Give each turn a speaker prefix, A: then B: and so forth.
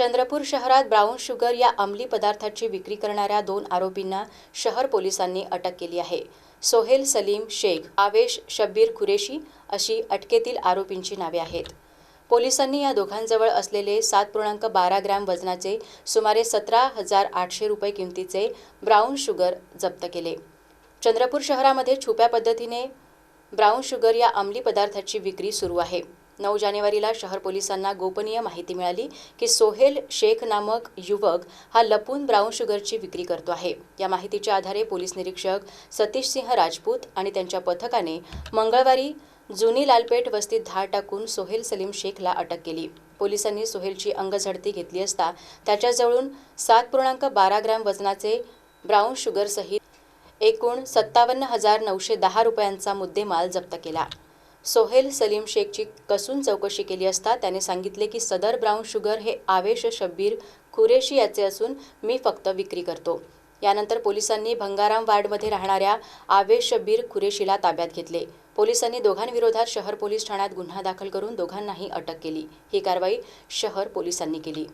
A: चंद्रपूर शहरात brown sugar या अंमली पदार्थाची विक्री करणाऱ्या दोन आरोपींना शहर पोलिसांनी अटक केली आहे. सोहेल सलीम शेख आवेश शब्बीर कुरेशी अशी अटकेतील आरोपींची नावे आहेत. पोलिसांनी या दोघांजवळ असलेले सात पूर्णांक बारा ग्रॅम वजनाचे सुमारे सतरा हजार आठशे रुपये किमतीचे ब्राऊन शुगर जप्त केले. चंद्रपूर शहरामध्ये छुप्या पद्धतीने ब्राऊन शुगर या अंमली पदार्थाची विक्री सुरू आहे. नऊ जानेवारीला शहर पोलिसांना गोपनीय माहिती मिळाली की सोहेल शेख नामक युवक हा लपून ब्राऊन शुगरची विक्री करतो आहे. या माहितीच्या आधारे पोलीस निरीक्षक सतीश सिंह राजपूत आणि त्यांच्या पथकाने मंगळवारी जुनी लालपेठ वस्तीत धाड टाकून सोहेल सलीम शेखला अटक केली. पोलिसांनी सोहेलची अंगझडती घेतली असता त्याच्याजवळून सात पूर्णांक बारा ग्रॅम वजनाचे ब्राऊन शुगरसहित एकूण सत्तावन्न हजार नऊशे दहा रुपयांचा मुद्देमाल जप्त केला. सोहेल सलीम शेखची कसून चौकशी केली असता त्याने सांगितले की सदर ब्राऊन शुगर हे आवेश शब्बीर कुरेशी याचे असून मी फक्त विक्री करतो. यानंतर पोलिसांनी भंगाराम वार्डमध्ये राहणाऱ्या आवेश शब्बीर कुरेशीला ताब्यात घेतले. पोलिसांनी दोघांविरोधात शहर पोलीस ठाण्यात गुन्हा दाखल करून दोघांनाही अटक केली. ही कारवाई शहर पोलिसांनी केली.